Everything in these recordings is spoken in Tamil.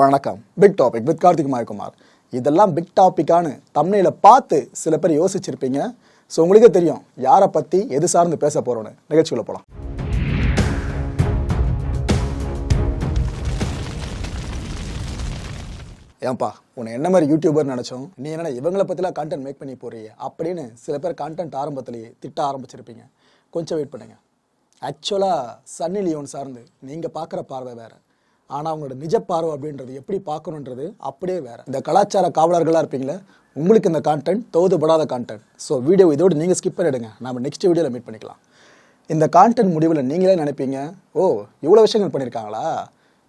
வணக்கம். Big topic with Karthik Mayakumar. இதெல்லாம் பிக் டாப்பிக்கானு தமிழில் பார்த்து சில பேர் யோசிச்சிருப்பீங்க. ஸோ உங்களுக்கே தெரியும் யாரை பற்றி எது சார்ந்து பேச போகிறோன்னு நிகழ்ச்சிக்குள்ள போகலாம் ஏன்பா உன்னை என்ன மாதிரி யூடியூபர் நினச்சோம்? நீ என்ன இவங்களை பற்றிலாம் கான்டென்ட் மேக் பண்ணி போறியே? அப்படின்னு சில பேர் கான்டென்ட் ஆரம்பத்திலேயே திட்ட ஆரம்பிச்சிருப்பீங்க. கொஞ்சம் வெயிட் பண்ணுங்க. ஆக்சுவலாக சன்னி லியோன் சார்ந்து நீங்கள் பார்க்குற பார்வை வேறு. ஆனால் அவங்களோட நிஜ பார்வை அப்படின்றது எப்படி பார்க்கணுன்றது அப்படியே வேறு. இந்த கலாச்சார காவலர்களாக இருப்பீங்களே உங்களுக்கு இந்த கான்டென்ட் தோதுபடாத கான்டென்ட் ஸோ வீடியோ இதோடு நீங்கள் ஸ்கிப் பண்ணிடுங்க நம்ம நெக்ஸ்ட் வீடியோவில் மீட் பண்ணிக்கலாம். இந்த கான்டென்ட் முடிவில் நீங்களே நினைப்பீங்க ஓ இவ்வளோ விஷயங்கள் பண்ணியிருக்காங்களா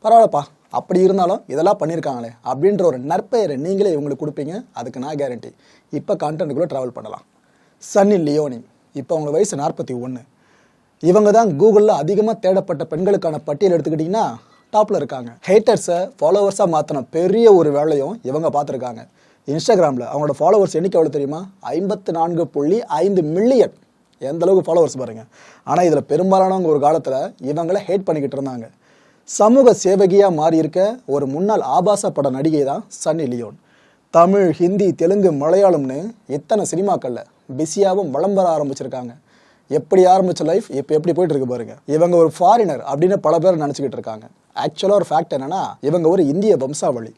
பரவாயில்லப்பா. அப்படி இருந்தாலும் இதெல்லாம் பண்ணியிருக்காங்களே அப்படின்ற ஒரு நற்பெயரை நீங்களே இவங்களுக்கு கொடுப்பீங்க. அதுக்கு நான் கேரண்டி இப்போ கான்டென்ட்டுக்குள்ளே ட்ராவல் பண்ணலாம். சன்னி லியோனி இப்போ அவங்க வயசு நாற்பத்தி ஒன்று இவங்க தான் கூகுளில் அதிகமாக தேடப்பட்ட பெண்களுக்கான பட்டியல் எடுத்துக்கிட்டிங்கன்னா டாப்பில் இருக்காங்க. ஹேட்டர்ஸை ஃபாலோவர்ஸாக மாற்றின பெரிய ஒரு வேலையும் இவங்க பார்த்துருக்காங்க. இன்ஸ்டாகிராமில் அவங்களோட ஃபாலோவர்ஸ் எண்ணிக்கை எவ்வளோ தெரியுமா? ஐம்பத்து நான்கு புள்ளி ஐந்து மில்லியன் எந்த அளவுக்கு ஃபாலோவர்ஸ் பாருங்கள் ஆனால் இதில் பெரும்பாலானவங்க ஒரு காலத்தில் இவங்களை ஹேட் பண்ணிக்கிட்டு இருந்தாங்க. சமூக சேவகியாக மாறியிருக்க ஒரு முன்னாள் ஆபாச பட நடிகை தான் சன்னி லியோன் தமிழ் ஹிந்தி தெலுங்கு மலையாளம்னு இத்தனை சினிமாக்களில் பிஸியாகவும் வளம் வர ஆரம்பிச்சிருக்காங்க. எப்படி ஆரம்பித்த லைஃப் இப்போ எப்படி போயிட்டு இருக்கு பாருங்க. இவங்க ஒரு ஃபாரினர் அப்படின்னு பல பேர் நினச்சிக்கிட்டு இருக்காங்க. ஆக்சுவலாக ஒரு ஃபேக்ட் என்னன்னா இவங்க ஒரு இந்திய வம்சாவளி.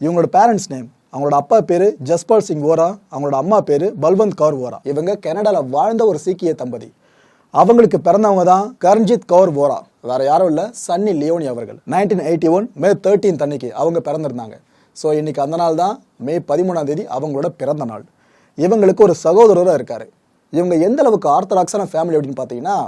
இவங்களோட பேரண்ட்ஸ் நேம் அவங்களோட அப்பா பேர் ஜஸ்பால் சிங் ஓரா அவங்களோட அம்மா பேர் பல்வந்த் கௌர் ஓரா. இவங்க கனடாவில் வாழ்ந்த ஒரு சீக்கிய தம்பதி. அவங்களுக்கு பிறந்தவங்க தான் கரண்ஜித் கௌர் ஓரா. வேற யாரும் இல்லை சன்னி லியோனி அவர்கள். Nineteen eighty one May thirteen அன்னைக்கு அவங்க பிறந்திருந்தாங்க. ஸோ இன்னைக்கு அந்த நாள் தான் மே பதிமூணாம் தேதி அவங்களோட பிறந்த நாள். இவங்களுக்கு ஒரு சகோதரராக இருக்காரு. இவங்க எந்த அளவுக்கு ஆர்த்தடாக்ஸான ஃபேமிலி அப்படின்னு பார்த்தீங்கன்னா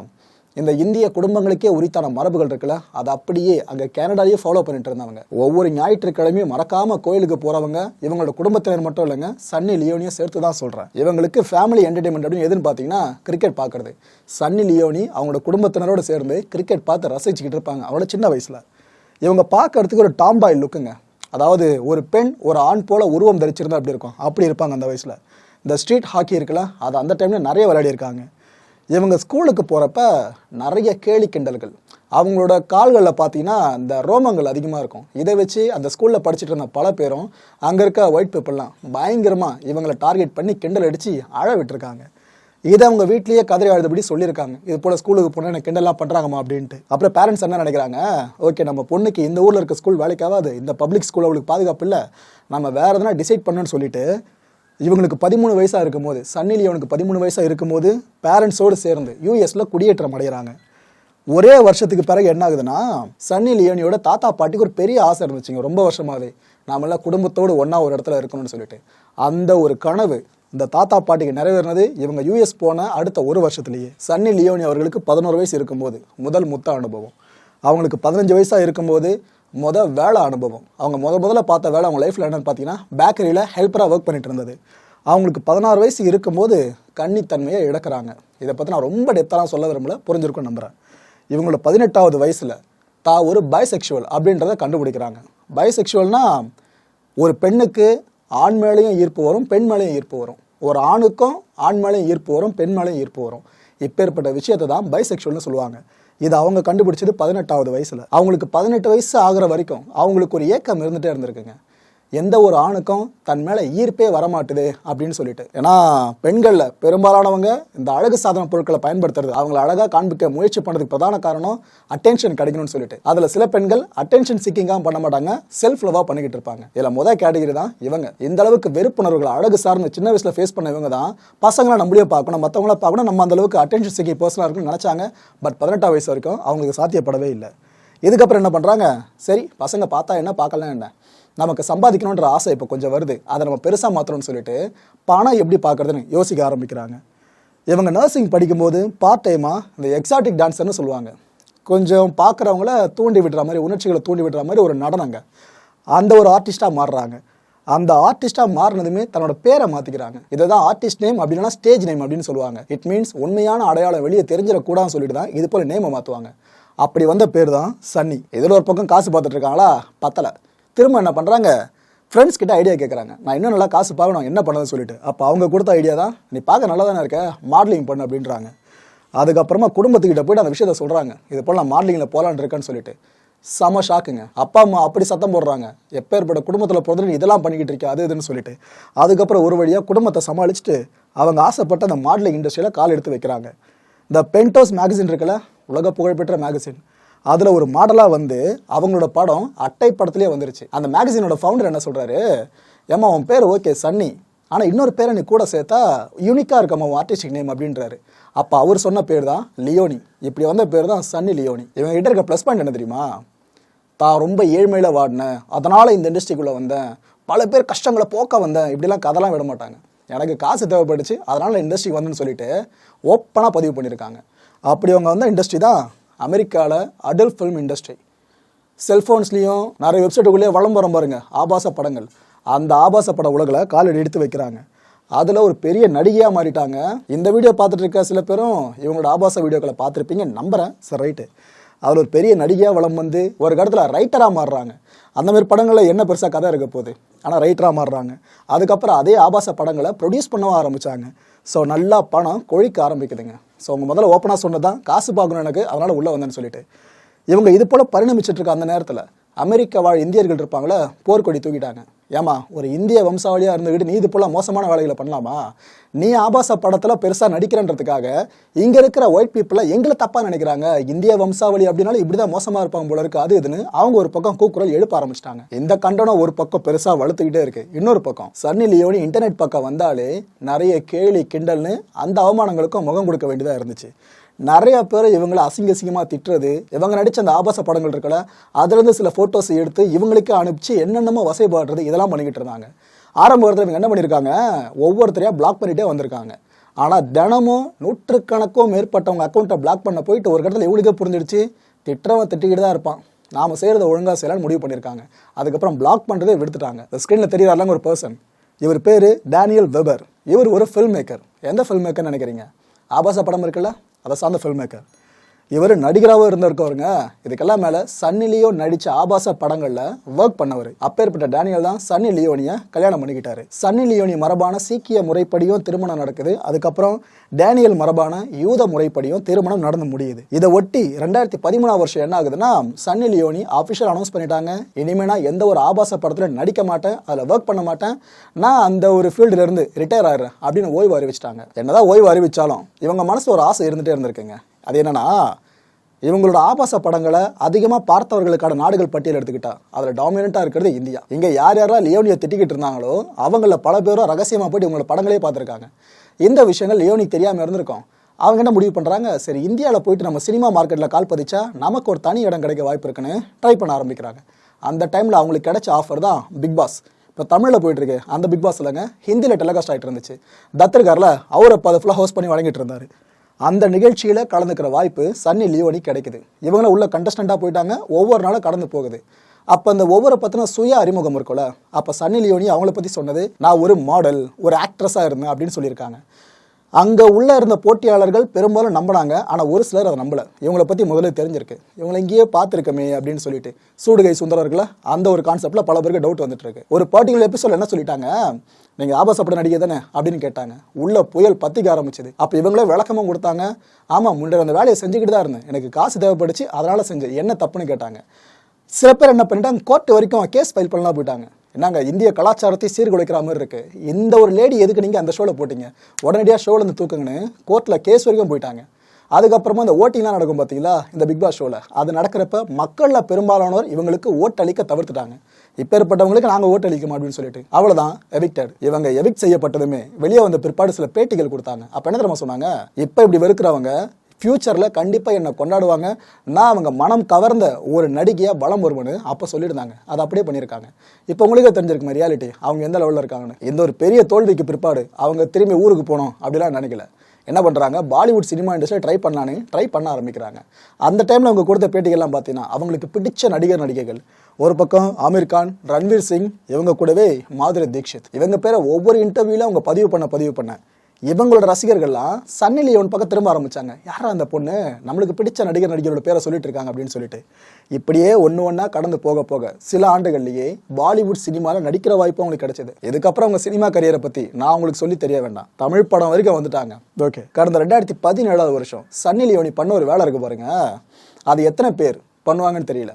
இந்த இந்திய குடும்பங்களுக்கே உரித்தான மரபுகள் இருக்குல்ல அதை அப்படியே அங்கே கனடாலேயே ஃபாலோ பண்ணிட்டு இருந்தவங்க. ஒவ்வொரு ஞாயிற்றுக்கிழமையும் மறக்காம கோயிலுக்கு போறவங்க இவங்களோட குடும்பத்தினர் மட்டும் இல்லைங்க சன்னி லியோனியும் சேர்த்து தான் சொல்றேன். இவங்களுக்கு ஃபேமிலி என்டர்டைன்மெண்ட் அப்படின்னு எதுன்னு பார்த்தீங்கன்னா கிரிக்கெட் பார்க்கறது சன்னி லியோனி அவங்களோட குடும்பத்தினரோட சேர்ந்து கிரிக்கெட் பார்த்து ரசிச்சுக்கிட்டு இருப்பாங்க அவங்களோட சின்ன வயசுல. இவங்க பார்க்கறதுக்கு ஒரு டாம்பாய் லுக்குங்க அதாவது ஒரு பெண் ஒரு ஆண் போல உருவம் தரிச்சிருந்தா அப்படி இருக்கும்? அப்படி இருப்பாங்க அந்த வயசுல. இந்த ஸ்ட்ரீட் ஹாக்கி இருக்குல்ல அது அந்த டைம்ல நிறைய விளையாடி இருக்காங்க இவங்க ஸ்கூலுக்கு போகிறப்ப நிறைய கேலி கிண்டல்கள். அவங்களோட கால்களில் பார்த்தீங்கன்னா இந்த ரோமங்கள் அதிகமாக இருக்கும். இதை வச்சு அந்த ஸ்கூலில் படிச்சுட்டு இருந்த பல பேரும் அங்கே இருக்க ஒயிட் பீப்புளெலாம் பயங்கரமாக இவங்களை டார்கெட் பண்ணி கிண்டல் அடித்து அழ விட்டுருக்காங்க. இதை அவங்க வீட்லேயே கதறி அழுதபடி சொல்லியிருக்காங்க. இது போல் ஸ்கூலுக்கு போனால் எனக்கு கிண்டலாம் பண்ணுறாங்கம்மா அப்படின்ட்டு. அப்புறம் பேரண்ட்ஸ் என்ன நினைக்கிறாங்க? ஓகே நம்ம பொண்ணுக்கு இந்த ஊரில் இருக்க ஸ்கூல் வேலைக்காகாது. இந்த பப்ளிக் ஸ்கூல் அவளுக்கு பாதுகாப்பு இல்லை. நம்ம வேறு எதனா டிசைட் பண்ணணும்னு சொல்லிட்டு இவங்களுக்கு பதிமூணு வயசாக இருக்கும்போது சன்னி லியோனுக்கு பதிமூணு வயசாக இருக்கும்போது பேரண்ட்ஸோடு சேர்ந்து யூஎஸில் குடியேற்றம் அடைகிறாங்க. ஒரே வருஷத்துக்கு பிறகு என்ன ஆகுதுன்னா சன்னி லியோனியோட தாத்தா பாட்டிக்கு ஒரு பெரிய ஆசை இருந்துச்சுங்க. ரொம்ப வருஷமாவே. நாமெல்லாம் குடும்பத்தோடு ஒன்றா ஒரு இடத்துல இருக்கணும்னு சொல்லிட்டு. அந்த ஒரு கனவு இந்த தாத்தா பாட்டிக்கு நிறைவேறினது இவங்க யூஎஸ் போன அடுத்த ஒரு வருஷத்துலேயே. சன்னி லியோனி அவர்களுக்கு பதினோரு வயசு இருக்கும்போது முதல் முத்த அனுபவம். அவங்களுக்கு பதினஞ்சு வயசாக இருக்கும்போது முத வேலை அனுபவம். அவங்க முத முதல்ல பார்த்த வேலை அவங்க லைஃப்பில் என்னன்னு பார்த்தீங்கன்னா பேக்கரியில் ஹெல்ப்பராக ஒர்க் பண்ணிட்டு இருந்தது. அவங்களுக்கு பதினாறு வயசு இருக்கும்போது கன்னித்தன்மையை இழக்கிறாங்க. இதை பற்றி நான் ரொம்ப டெப்த்தாக சொல்ல விரும்பல புரிஞ்சிருக்கும் நம்புகிறேன் இவங்களோட பதினெட்டாவது வயசில் தா ஒரு பைசெக்சுவல் அப்படின்றத கண்டுபிடிக்கிறாங்க. பைசெக்சுவல்னா ஒரு பெண்ணுக்கு ஆண் மேலேயும் ஈர்ப்பு வரும் பெண் மேலேயும் ஈர்ப்பு வரும். ஒரு ஆணுக்கும் ஆண் மேலேயும் ஈர்ப்பு வரும் பெண் மேலேயும் ஈர்ப்பு வரும். இப்பேற்பட்ட விஷயத்தை தான் பைசெக்சுவல்னு சொல்லுவாங்க. இது அவங்க கண்டுபிடிச்சது பதினெட்டாவது வயசுல. அவங்களுக்கு பதினெட்டு வயசு ஆகிற வரைக்கும் அவங்களுக்கு ஒரு ஏக்கம் இருந்துட்டே இருந்திருக்குங்க. எந்த ஒரு ஆணுக்கும் தன் மேலே ஈர்ப்பே வரமாட்டுது அப்படின்னு சொல்லிட்டு. ஏன்னா பெண்களில் பெரும்பாலானவங்க இந்த அழகு சாதன பொருட்களை பயன்படுத்துறது அவங்கள அழகாக காண்பிக்க முயற்சி பண்ணுறதுக்கு பிரதான காரணம் அட்டென்ஷன் கிடைக்கணும்னு சொல்லிட்டு. அதில் சில பெண்கள் அட்டென்ஷன் சிக்கிங்காக பண்ண மாட்டாங்க செல்ஃப் லவ்வாக பண்ணிக்கிட்டு இருப்பாங்க. இதில் முத கேட்டகரி தான் இவங்க. இந்த அளவுக்கு வெறுப்புணர்வுகள் அழகு சார்ந்து சின்ன வயசில் ஃபேஸ் பண்ண இவங்க தான் பசங்களை நம்மளே பார்க்கணும் மற்றவங்கள பார்க்கணும் நம்ம அந்த அளவுக்கு அட்டென்ஷன் சிக்கி பர்சனாக இருக்குன்னு நினைச்சாங்க. பட் பதினெட்டாம் வயசு வரைக்கும் அவங்களுக்கு சாத்தியப்படவே இல்லை. இதுக்கப்புறம் என்ன பண்ணுறாங்க சரி பசங்க பார்த்தா என்ன பார்க்கலாம் என்ன? நமக்கு சம்பாதிக்கணுன்ற ஆசை இப்போ கொஞ்சம் வருது. அதை நம்ம பெருசாக மாற்றணும்னு சொல்லிட்டு பணம் எப்படி பார்க்குறதுன்னு யோசிக்க ஆரம்பிக்கிறாங்க. இவங்க நர்சிங் படிக்கும்போது பார்ட் டைமாக இந்த எக்ஸாட்டிக் டான்ஸர்னு சொல்லுவாங்க. கொஞ்சம் பார்க்குறவங்கள தூண்டி விடுற மாதிரி உணர்ச்சிகளை தூண்டி விடுற மாதிரி ஒரு நடனங்க அந்த ஒரு ஆர்டிஸ்ட்டாக மாறுறாங்க. அந்த ஆர்டிஸ்ட்டாக மாறினதுமே தன்னோட பேரை மாற்றிக்கிறாங்க இதை தான் ஆர்டிஸ்ட் நேம் அப்படின்னா ஸ்டேஜ் நேம் அப்படின்னு சொல்லுவாங்க. இட் மீன்ஸ் உண்மையான அடையாளம் வெளியே தெரிஞ்சிடக்கூடாதுன்னு சொல்லிட்டு தான் இது போல் நேமை மாற்றுவாங்க அப்படி வந்த பேர் தான் சன்னி. இதில் ஒரு பக்கம் காசு பார்த்துட்ருக்காங்களா பத்தலை. திரும்ப என்ன பண்ணுறாங்க ஃப்ரெண்ட்ஸ் கிட்ட ஐடியா கேட்குறாங்க நான் இன்னும் நல்லா காசு பார்க்கணும். என்ன பண்ணதுன்னு சொல்லிட்டு. அப்போ அவங்க கொடுத்த ஐடியா தான் நீ பார்க்க நல்லா தானே இருக்க? மாடலிங் பண்ணு அப்படின்றாங்க. அதுக்கப்புறமா குடும்பத்துக்கிட்ட போயிட்டு அந்த விஷயத்த சொல்கிறாங்க இது போல் நான் மாடலிங்கில் போகலான்னு இருக்கேன்னு சொல்லிட்டு. செம ஷாக்குங்க அப்பா அம்மா அப்படி சத்தம் போடுறாங்க. எப்பேற்பட்ட குடும்பத்தில் பிறந்து இதெல்லாம் பண்ணிக்கிட்டு இருக்கே அது இதுன்னு சொல்லிட்டு. அதுக்கப்புறம் ஒரு வழியாக குடும்பத்தை சமாளிச்சுட்டு அவங்க ஆசைப்பட்ட அந்த மாடலிங் இண்டஸ்ட்ரியில் கால் எடுத்து வைக்கிறாங்க. இந்த பென்டோஸ் மேகசின் இருக்குல்ல? உலக புகழ்பெற்ற மேகசின் அதில் ஒரு மாடலாக வந்து அவங்களோட படம் அட்டை படத்துலேயே வந்துருச்சு. அந்த மேகசினோட ஃபவுண்டர் என்ன சொல்கிறாரு ஏம்மா உன் பேர் ஓகே சன்னி. ஆனால் இன்னொரு பேரை நீ கூட சேர்த்தா யூனிக்காக இருக்கம்மா உன் ஆர்டிஸ்டிக் நேம் அப்படின்றாரு. அப்போ அவர் சொன்ன பேர் தான் லியோனி. இப்படி வந்த பேர் தான் சன்னி லியோனி. இவங்க கிட்ட இருக்க ப்ளஸ் பாயிண்ட் என்ன தெரியுமா? தான் ரொம்ப ஏழ்மையில் வாடினேன் அதனால் இந்த இண்டஸ்ட்ரிக்குள்ளே வந்தேன். பல பேர் கஷ்டங்களை போக்க வந்தேன். இப்படிலாம் கதெல்லாம் விட மாட்டாங்க. எனக்கு காசு தேவைப்பட்டுச்சு. அதனால் இண்டஸ்ட்ரிக்கு வந்தேன்னு சொல்லிட்டு ஓப்பனாக பதிவு பண்ணியிருக்காங்க. அப்படி அவங்க வந்த இண்டஸ்ட்ரி தான் அமெரிக்காவில் அடல்ட் ஃபிலிம் இண்டஸ்ட்ரி செல்ஃபோன்ஸ்லேயும் நிறைய வெப்சைட்டுக்குள்ளேயே விளம்பரம் பாருங்க. ஆபாச படங்கள். அந்த ஆபாச பட உலகில் காலடி எடுத்து வைக்கிறாங்க. அதில் ஒரு பெரிய நடிகையாக மாறிட்டாங்க. இந்த வீடியோ பார்த்துட்டு இருக்க சில பேரும் இவங்களோட ஆபாச வீடியோக்களை பார்த்துருப்பீங்க. நம்புகிறேன் சரி ரைட்டு. அதில் ஒரு பெரிய நடிகையாக வளம் வந்து ஒரு இடத்துல ரைட்டராக மாறுறாங்க. அந்த மாதிரி படங்களில் என்ன பெருசாக கதை இருக்க போகுது? ஆனால் ரைட்டராக மாறுறாங்க. அதுக்கப்புறம் அதே ஆபாச படங்களை ப்ரொடியூஸ் பண்ணவும் ஆரம்பித்தாங்க ஸோ நல்லா பணம் கொழிக்க ஆரம்பிக்குதுங்க. ஸோ அவங்க முதல்ல ஓப்பனாக சொன்னது தான் காசு பார்க்கணும் எனக்கு அதனால் உள்ளே வந்தேன்னு சொல்லிட்டு. இவங்க இது போல் பரிணமிச்சிட்ருக்க அந்த நேரத்தில் அமெரிக்க வாழ் இந்தியர்கள் இருப்பாங்களே போர்க்கொடி தூக்கிட்டாங்க. ஏமா ஒரு இந்திய வம்சாவளியாக இருந்துக்கிட்டு நீ இது போல மோசமான வேலைகளை பண்ணலாமா? நீ ஆபாச படத்தில் பெருசாக நடிக்கிறன்றதுக்காக இங்கே இருக்கிற ஒயிட் பீப்புளை எங்களை தப்பாக நினைக்கிறாங்க. இந்திய வம்சாவளி அப்படின்னாலும் இப்படி தான் மோசமாக இருப்பாங்க போல இருக்குது அது இதுன்னு அவங்க ஒரு பக்கம் கூக்குரல் எழுப்ப ஆரம்பிச்சிட்டாங்க. இந்த கண்டனம் ஒரு பக்கம் பெருசாக வளர்த்துக்கிட்டே இருக்குது இன்னொரு பக்கம் சன்னி லியோனி இன்டர்நெட் பக்கம் வந்தாலே நிறைய கேலி கிண்டல்னு அந்த அவமானங்களுக்கும் முகம் கொடுக்க வேண்டியதாக இருந்துச்சு. நிறைய பேர் இவங்களை அசிங்க அசிங்கமாக திட்டுறது. இவங்க நடித்த அந்த ஆபாச படங்கள் இருக்கல அதுலேருந்து சில ஃபோட்டோஸ் எடுத்து இவங்களுக்கே அனுப்பிச்சு என்னென்னமோ வசைபாடுறது இதெல்லாம் பண்ணிக்கிட்டு இருந்தாங்க. ஆரம்ப காலத்துல இவங்க என்ன பண்ணியிருக்காங்க ஒவ்வொருத்தரையாக பிளாக் பண்ணிகிட்டே வந்திருக்காங்க. ஆனால் தினமும் நூற்றுக்கணக்கும் மேற்பட்டவங்க அக்கௌண்ட்டை பிளாக் பண்ண போயிட்டு ஒரு இடத்துல இவங்களுக்கே புரிஞ்சிடுச்சு. திட்டுறவன் திட்டிக்கிட்டு தான் இருப்பான். நாம செய்கிறத ஒழுங்காக செய்யலான்னு முடிவு பண்ணியிருக்காங்க. அதுக்கப்புறம் பிளாக் பண்ணுறதே விடுத்துட்டாங்க. ஸ்க்ரீனில் தெரியறாங்க ஒரு பர்சன் இவர் பேர் டேனியல் வெபர் இவர் ஒரு ஃபில்ம் மேக்கர் எந்த ஃபில்ம் மேக்கர்னு நினைக்கிறீங்க? ஆபாச படம் இருக்குல்ல? அதை சார்ந்த ஃபில்ம் மேக்கர் இவர் நடிகராகவும் இருந்திருக்கவருங்க இதுக்கெல்லாம் மேலே சன்னி லியோ நடித்த ஆபாச படங்களில் ஒர்க் பண்ணவர். அப்பேற்பட்ட டேனியல் தான் சன்னி லியோனியை கல்யாணம் பண்ணிக்கிட்டாரு. சன்னி லியோனி மரபான சீக்கிய முறைப்படியும் திருமணம் நடக்குது. அதுக்கப்புறம் டேனியல் மரபான யூத முறைப்படியும் திருமணம் நடந்து முடியுது. இதை ஒட்டி ரெண்டாயிரத்தி பதிமூணாம் வருஷம் என்ன ஆகுதுன்னா சன்னி லியோனி அஃபிஷியல் அனௌன்ஸ் பண்ணிட்டாங்க. இனிமே நான் எந்த ஒரு ஆபாச படத்தில் நடிக்க மாட்டேன் அதில் ஒர்க் பண்ண மாட்டேன். நான் அந்த ஒரு ஃபீல்டுலேருந்து ரிட்டையர் ஆகிறேன் அப்படின்னு ஓய்வு அறிவிச்சிட்டாங்க. என்னதான் ஓய்வு அறிவிச்சாலும் இவங்க மனசு ஒரு ஆசை இருந்துகிட்டே இருந்திருக்குங்க. அது என்னன்னா இவங்களோட ஆபாச படங்களை அதிகமாக பார்த்தவர்களுக்கான நாடுகள் பட்டியல் எடுத்துக்கிட்டா. அதில் டாமினண்ட்டாக இருக்கிறது இந்தியா. இங்கே யார் யாரெல்லாம் லியோனியை திட்டிக்கிட்டு இருந்தாங்களோ அவங்கள பல பேரும் ரகசியமாக போயிட்டு இவங்களோட படங்களே பார்த்துருக்காங்க. இந்த விஷயங்கள் லியோனிக்கு தெரியாமல் இருந்திருக்கோம். அவங்க என்ன முடிவு பண்ணுறாங்க சரி இந்தியாவில் போயிட்டு நம்ம சினிமா மார்க்கெட்டில் கால் பதிச்சா நமக்கு ஒரு தனி இடம் கிடைக்க வாய்ப்பு இருக்குன்னு ட்ரை பண்ண ஆரம்பிக்கிறாங்க. அந்த டைமில் அவங்களுக்கு கிடைச்ச ஆஃபர் தான் பிக் பாஸ் இப்போ தமிழில் போயிட்டுருக்கு. அந்த பிக் பாஸ் இல்லைங்க ஹிந்தியில் டெலிகாஸ்ட் ஆகிட்டு இருந்துச்சு. தத்திருக்காரில் அவர் இப்போ அதை ஃபுல்லாக ஹோஸ்ட் பண்ணி வழங்கிட்டு இருந்தார். அந்த நிகழ்ச்சியில் கலந்துக்கிற வாய்ப்பு சன்னி லியோனி கிடைக்குது. இவங்கள உள்ள கண்டஸ்டண்ட்டாக போயிட்டாங்க ஒவ்வொரு நாளும் கடந்து போகுது. அப்போ அந்த ஒவ்வொரு பற்றின சுய அறிமுகம் இருக்கும்ல அப்போ சன்னி லியோனி அவங்கள பற்றி சொன்னது நான் ஒரு மாடல் ஒரு ஆக்ட்ரஸாக இருந்தேன் அப்படின்னு சொல்லியிருக்காங்க. அங்கே உள்ளே இருந்த போட்டியாளர்கள் பெரும்பாலும் நம்பினாங்க. ஆனால் ஒரு சிலர் அதை நம்பலை. இவங்களை பற்றி முதல்ல தெரிஞ்சிருக்கு. இவங்களை இங்கேயே பார்த்துருக்கமே அப்படின்னு சொல்லிட்டு. சூடுகை சுந்தரர்களை அந்த ஒரு கான்செப்டில் பல பேருக்கு டவுட் வந்துட்டு இருக்கு ஒரு பர்டிகுலர் எபிசோட் என்ன சொல்லிட்டாங்க? நீங்கள் ஆபாசப்பட நடிகை தானே? அப்படின்னு கேட்டாங்க. உள்ள புயல் பத்திக்க ஆரம்பிச்சது. அப்போ இவங்களே விளக்கமும் கொடுத்தாங்க. ஆமாம் முன்னாடி அந்த வேலையை செஞ்சுக்கிட்டு தான் இருந்தேன். எனக்கு காசு தேவைப்படுச்சு அதனால் செஞ்சேன். என்ன தப்புன்னு கேட்டாங்க. சில பேர் என்ன பண்ணிட்டாங்க? கோர்ட் வரைக்கும் கேஸ் ஃபைல் பண்ணலாம் போயிட்டாங்க. என்னங்க இந்திய கலாச்சாரத்தை சீர்குலைக்கிற மாதிரி இருக்குது இந்த ஒரு லேடி எதுக்கு நீங்கள் அந்த ஷோவில் போட்டிங்க? உடனடியாக ஷோவில் இருந்து தூக்குங்கன்னு கோர்ட்டில் கேஸ் வரைக்கும் போயிட்டாங்க. அதுக்கப்புறமா இந்த ஓட்டிங்லாம் நடக்கும் பார்த்தீங்களா இந்த பிக் பாஸ் ஷோவில் அது நடக்கிறப்ப மக்களில் பெரும்பாலானோர் இவங்களுக்கு ஓட்டளிக்க தவிர்த்துட்டாங்க. இப்பேற்பட்டவங்களுக்கு நாங்கள் ஓட்டளிக்க அப்படின்னு சொல்லிட்டு. அவ்வளோதான் எவிக்டட் இவங்க எவிக்ட் செய்யப்பட்டதுமே. வெளியே வந்த பிற்பாடு சில பேட்டிகள் கொடுத்தாங்க. அப்போ என்ன தெரியுமா சொன்னாங்க? இப்போ இப்படி வெறுக்கிறவங்க ஃப்யூச்சரில் கண்டிப்பாக என்னை கொண்டாடுவாங்க. நான் அவங்க மனம் கவர்ந்த ஒரு நடிகையாக பலம் வருவனு அப்போ சொல்லியிருந்தாங்க. அதை அப்படியே பண்ணியிருக்காங்க. இப்போ உங்களுக்கு தெரிஞ்சிருக்குமா ரியாலிட்டி அவங்க எந்த லெவலில் இருக்காங்கன்னு. இந்த ஒரு பெரிய தோல்விக்கு பிற்பாடு அவங்க திரும்பி ஊருக்கு போகணும் அப்படிலாம் நினைக்கல. என்ன பண்ணுறாங்க பாலிவுட் சினிமா இண்டஸ்ட்ரியில் ட்ரை பண்ணானு ட்ரை பண்ண ஆரம்பிக்கிறாங்க. அந்த டைமில் அவங்க கொடுத்த பேட்டிகள்லாம் பார்த்தீங்கன்னா அவங்களுக்கு பிடிச்ச நடிகர் நடிகைகள். ஒரு பக்கம் ஆமீர் கான் ரன்வீர் சிங் இவங்க கூடவே மாதுரி தீக்ஷித். இவங்க பேரை ஒவ்வொரு இன்டர்வியூவில் அவங்க பதிவு பண்ண பதிவு பண்ண. இவங்களோட ரசிகர்கள்லாம் சன்னி லியோன் பக்கம் திரும்ப ஆரம்பிச்சாங்க. யாரா அந்த பொண்ணு? நம்மளுக்கு பிடிச்ச நடிகர் நடிகரோட பேரை சொல்லிட்டு இருக்காங்க அப்படின்னு சொல்லிட்டு. இப்படியே ஒன்று ஒன்றா கடந்து போக போக சில ஆண்டுகள்லேயே பாலிவுட் சினிமாவில் நடிக்கிற வாய்ப்பு அவங்களுக்கு கிடைச்சது. இதுக்கப்புறம் அவங்க சினிமா கரியரை பற்றி நான் உங்களுக்கு சொல்லி தெரிய வேண்டாம். தமிழ் படம் வரைக்கும் வந்துட்டாங்க. ஓகே கடந்த ரெண்டாயிரத்தி பதினேழாவது வருஷம் சன்னி லியோனி பண்ண ஒரு வேலை இருக்கு பாருங்க. அது எத்தனை பேர் பண்ணுவாங்கன்னு தெரியல.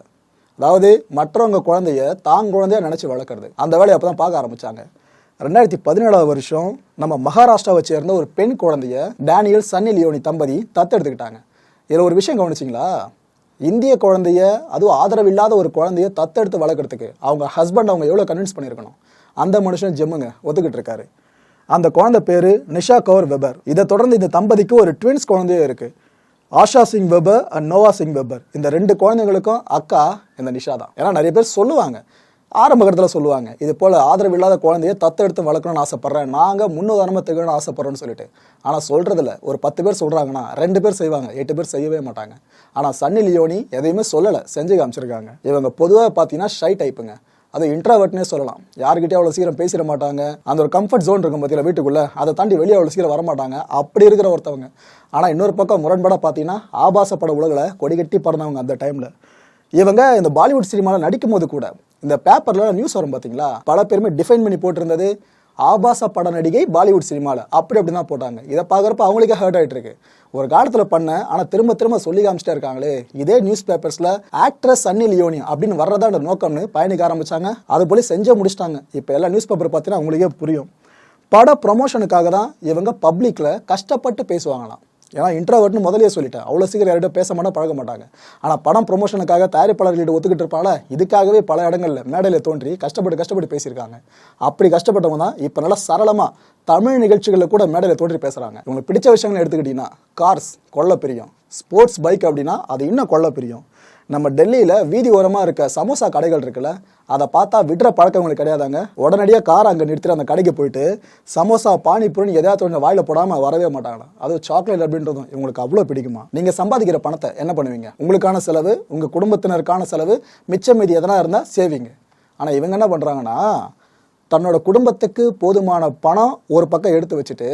அதாவது மற்றவங்க குழந்தைய தான் குழந்தையா நினைச்சு வளர்க்குறது. அந்த வேலையை அப்பதான் பார்க்க ஆரம்பிச்சாங்க. ரெண்டாயிரத்தி பதினேழாவது வருஷம் நம்ம மகாராஷ்டிராவை சேர்ந்த ஒரு பெண் குழந்தைய டேனியல் சன்னி லியோனி தம்பதி தத்தெடுத்துக்கிட்டாங்க. இதில் ஒரு விஷயம் கவனிச்சிங்களா? இந்திய குழந்தைய அதுவும் ஆதரவில்லாத ஒரு குழந்தைய தத்தெடுத்து வளர்க்குறதுக்கு அவங்க ஹஸ்பண்ட் அவங்க எவ்வளோ கன்வின்ஸ் பண்ணியிருக்கணும்? அந்த மனுஷன் ஜெம்முங்க ஒத்துக்கிட்டு இருக்காரு. அந்த குழந்தை பேர் நிஷா கௌர் வெபர். இதை தொடர்ந்து இந்த தம்பதிக்கு ஒரு ட்வின்ஸ் குழந்தையும் இருக்குது Asha Singh Weber and Noah Singh Weber. இந்த ரெண்டு குழந்தைங்களுக்கும் அக்கா இந்த நிஷா தான். ஏன்னா நிறைய பேர் சொல்லுவாங்க ஆரம்ப கட்டத்தில் சொல்லுவாங்க இது போல் ஆதரவு இல்லாத குழந்தைய தத்தெடுத்து வளர்க்கணும்னு ஆசைப்பட்றேன் நாங்கள் முன்னுதாரணமாக திகழணும்னு ஆசைப்பட்றோன்னு சொல்லிட்டு. ஆனால் சொல்கிறதில்ல ஒரு பத்து பேர் சொல்கிறாங்கன்னா ரெண்டு பேர் செய்வாங்க எட்டு பேர் செய்யவே மாட்டாங்க. ஆனால் சன்னி லியோனி எதையுமே சொல்லலை செஞ்சு காமிச்சிருக்காங்க. இவங்க பொதுவாக பார்த்தீங்கன்னா ஷை டைப்புங்க அது இன்ட்ராவர்ட்னே சொல்லலாம். யாருக்கிட்டே அவ்வளோ சீக்கிரம் பேசிட மாட்டாங்க. அந்த ஒரு கம்ஃபர்ட் ஜோன் இருக்கும் பார்த்தீங்களா வீட்டுக்குள்ளே அதை தாண்டி வெளியே அவ்வளோ சீக்கிரம் வர மாட்டாங்க அப்படி இருக்கிற ஒருத்தவங்க. ஆனால் இன்னொரு பக்கம் முரண்பட பார்த்தீங்கன்னா ஆபாசப்பட உலகில் கொடி கட்டி பறந்தவங்க அந்த டைமில் இவங்க இந்த பாலிவுட் சினிமாவில் நடிக்கும் போது கூட இந்த பேப்பரில் நியூஸ் வரும் பார்த்தீங்களா பல பேருமே டிஃபைன் பண்ணி போட்டிருந்தது. ஆபாச பட நடிகை பாலிவுட் சினிமாவில் அப்படி அப்படி தான் போட்டாங்க. இதை பார்க்குறப்ப அவங்களுக்கே ஹர்ட் ஆகிட்டு இருக்கு ஒரு காலத்தில் பண்ண ஆனால் திரும்ப திரும்ப சொல்லி காமிச்சிட்டே இருக்காங்களே. இதே நியூஸ் பேப்பர்ஸில் ஆக்ட்ரஸ் சன்னி லியோனி அப்படின்னு வர்றதா நோக்கம்னு பயணிக்க ஆரம்பித்தாங்க அது போல செஞ்சே முடிச்சிட்டாங்க. இப்போ எல்லா நியூஸ் பேப்பர் பார்த்தீங்கன்னா அவங்களுக்கே புரியும். பட ப்ரொமோஷனுக்காக தான் இவங்க பப்ளிக்கில் கஷ்டப்பட்டு பேசுவாங்களாம். ஏன்னா இன்ட்ரோவர்ட்னு முதலே சொல்லிட்டேன். அவ்வளோ சீக்கிரம் யார்கிட்ட பேச மாட்டா பழக மாட்டாங்க. ஆனால் படம் ப்ரொமோஷனுக்காக தயாரிப்பாளர்கிட்ட ஒத்துக்கிட்டு இருப்பாங்கள இதுக்காகவே பல இடங்களில் மேடையில் தோன்றி கஷ்டப்பட்டு கஷ்டப்பட்டு பேசியிருக்காங்க. அப்படி கஷ்டப்பட்டவங்க தான் இப்போ நல்லா சரளமாக தமிழ் நிகழ்ச்சிகளில் கூட மேடையில் தோன்றி பேசுகிறாங்க உங்களுக்கு பிடிச்ச விஷயங்கள் எடுத்துக்கிட்டிங்கன்னா கார்ஸ் கொள்ள பிரியும் ஸ்போர்ட்ஸ் பைக் அப்படின்னா அது இன்னும் கொள்ள பிரியும் நம்ம டெல்லியில் வீதி ஓரமாக இருக்க சமோசா கடைகள் இருக்குல்ல அதை பார்த்தா விடுற பழக்கம் உங்களுக்கு கிடையாதாங்க. உடனடியாக கார் அங்கே நிறுத்திட்டு அந்த கடைக்கு போயிட்டு சமோசா பானிபூரின்னு எதாவது ஒன்று வாயில் போடாமல் வரவே மாட்டாங்களா அதுவும் சாக்லேட் அப்படின்றதும் இவங்களுக்கு அவ்வளோ பிடிக்குமா? நீங்கள் சம்பாதிக்கிற பணத்தை என்ன பண்ணுவீங்க? உங்களுக்கான செலவு உங்கள் குடும்பத்தினருக்கான செலவு மிச்சம் மீதி எதனா இருந்தால் சேவிங்க. ஆனால் இவங்க என்ன பண்ணுறாங்கன்னா தன்னோட குடும்பத்துக்கு போதுமான பணம் ஒரு பக்கம் எடுத்து வச்சுட்டு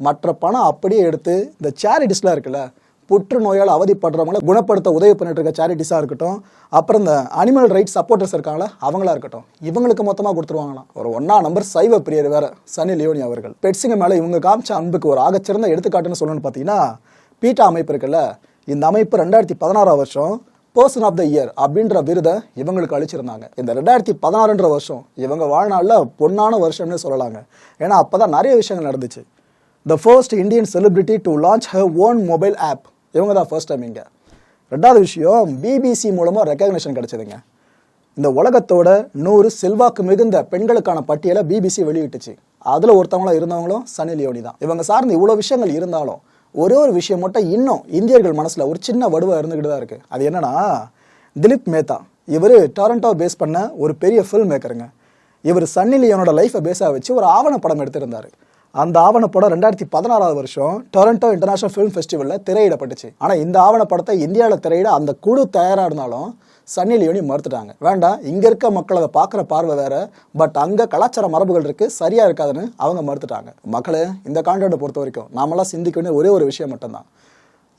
மற்ற பணம் அப்படியே எடுத்து இந்த சேரிட்டிஸ்லாம் இருக்குல்ல புற்றுநோயால் அவதிப்படுறவங்கள குணப்படுத்த உதவி பண்ணிட்டு இருக்க சேரிட்டிஸாக இருக்கட்டும் அப்புறம் இந்த அனிமல் ரைட்ஸ் சப்போர்ட்டர்ஸ் இருக்காங்களா அவங்களா இருக்கட்டும் இவங்களுக்கு மொத்தமாக கொடுத்துருவாங்களாம். ஒரு ஒன்றா நம்பர் சைவ பிரியர் வேற சனி லியோனி அவர்கள். பெட்ஸுங்க மேலே இவங்க காமிச்ச அன்புக்கு ஒரு ஆகச்சிறந்த எடுத்துக்காட்டுன்னு சொல்லணும்னு பார்த்தீங்கன்னா பீட்டா அமைப்பு இருக்குல்ல இந்த அமைப்பு ரெண்டாயிரத்தி பதினாறாம் வருஷம் பர்சன் ஆஃப் த இயர் அப்படின்ற விருதை இவங்களுக்கு அளிச்சிருந்தாங்க. இந்த ரெண்டாயிரத்தி பதினாறுன்ற வருஷம் இவங்க வாழ்நாளில் பொன்னான வருஷம்னு சொல்லலாங்க. ஏன்னா அப்போ தான் நிறைய விஷயங்கள் நடந்துச்சு. The first Indian celebrity to launch her own mobile app இவங்க தான் ஃபர்ஸ்ட் டைம் இங்கே. ரெண்டாவது விஷயம் பிபிசி மூலமாக ரெக்கக்னேஷன் கிடச்சிதுங்க. இந்த உலகத்தோட நூறு செல்வாக்கு மிகுந்த பெண்களுக்கான பட்டியலை பிபிசி வெளியிட்டுச்சு. அதில் ஒருத்தவங்களா இருந்தவங்களும் சனி லியோனி தான். இவங்க சார்ந்து இவ்வளோ விஷயங்கள் இருந்தாலும் ஒரே ஒரு விஷயம் மட்டும் இன்னும் இந்தியர்கள் மனசில் ஒரு சின்ன வடுவாக இருந்துக்கிட்டு தான் இருக்குது அது என்னன்னா திலீப் மேத்தா. இவர் டொரண்டோ பேஸ் பண்ண ஒரு பெரிய ஃபில்ம் மேக்கருங்க இவர் சன்னி லியோனோட லைஃப்பை பேஸாக வச்சு ஒரு ஆவண படம் எடுத்திருந்தாரு. அந்த ஆவணப்படம் ரெண்டாயிரத்தி பதினாறாவது வருஷம் டொரண்டோ இன்டர்நேஷனல் ஃபிலிம் ஃபெஸ்டிவலில் திரையிடப்பட்டுச்சு. ஆனால் இந்த ஆவணப்படத்தை இந்தியாவில் திரையிட அந்த குழு தயாராக இருந்தாலும் சன்னி லியோனி மறுத்துட்டாங்க. வேண்டாம் இங்கே இருக்க மக்கள் அதை பார்க்குற பார்வை வேற பட் அங்கே கலாச்சார மரபுகள் இருக்குது சரியாக இருக்காதுன்னு அவங்க மறுத்துட்டாங்க. மக்களே இந்த கான்டென்ட்டை பொறுத்த வரைக்கும் நாமெல்லாம் சிந்திக்க வேண்டிய ஒரே ஒரு விஷயம் மட்டும்தான்.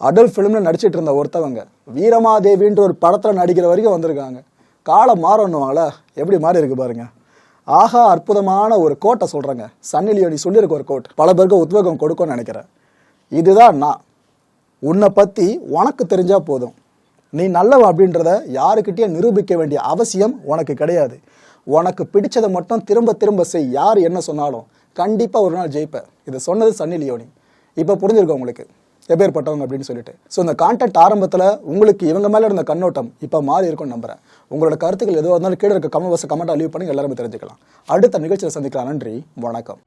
அடல் ஃபிலிமில் நடிச்சிட்டு இருந்த ஒருத்தவங்க வீரமாதேவின்ற ஒரு படத்தில் நடிக்கிற வரைக்கும் வந்திருக்காங்க. காலம் மாறணுவாங்களா எப்படி மாறி இருக்கு பாருங்கள் ஆஹா அற்புதமான ஒரு கோட்டை சொல்கிறேங்க சன்னி லியோனி சொல்லியிருக்க ஒரு கோட். பல பேருக்கு உத்வேகம் கொடுக்கும்னு நினைக்கிறேன். இதுதான் நான். உன்னை பற்றி உனக்கு தெரிஞ்சால் போதும். நீ நல்லவ அப்படின்றத யாருக்கிட்டேயும் நிரூபிக்க வேண்டிய அவசியம் உனக்கு கிடையாது. உனக்கு பிடிச்சதை மட்டும் திரும்ப திரும்ப செய். யார் என்ன சொன்னாலும் கண்டிப்பாக ஒரு நாள் ஜெயிப்பேன் இதை சொன்னது சன்னி லியோனி இப்போ புரிஞ்சிருக்கோம் உங்களுக்கு? எப்பேற்பட்டவங்க அப்படின்னு சொல்லிட்டு. ஸோ இந்த கான்டாக்ட் ஆரம்பத்தில் உங்களுக்கு இவங்க மேலே இருந்த கண்ணோட்டம் இப்போ மாறி இருக்கும்னு நம்புறேன். உங்களோட கருத்துக்கள் எதுவாக இருந்தாலும் கீழே இருக்க கமெண்ட் பாக்ஸ் கமெண்ட்டாக லீவ் பண்ணி எல்லாருமே தெரிஞ்சுக்கலாம். அடுத்த நிகழ்ச்சியில் சந்திக்கலாம். நன்றி. வணக்கம்.